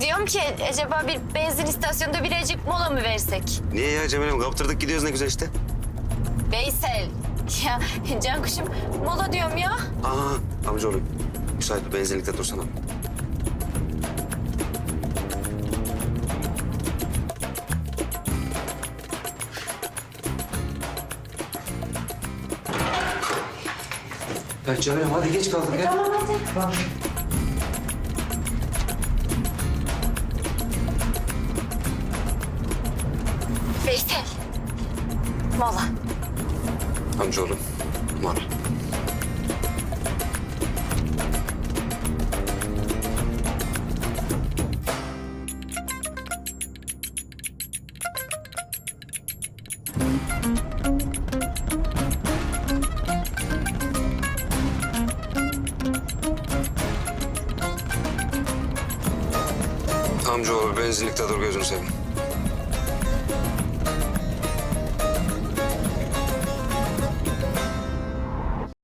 diyorum ki acaba bir benzin istasyonunda birazcık mola mı versek? Niye ya Cemile'm kaptırdık gidiyoruz ne güzel işte. Veysel. Ya can kuşum mola diyorum ya. Aa amcaoğlu müsait bir benzinlikte dursana. Ya Cemile'm hadi geç kaldık ya. Veysel. Mola. Amcaoğlu var. Amcaoğlu benzinlikte dur gözünü seveyim.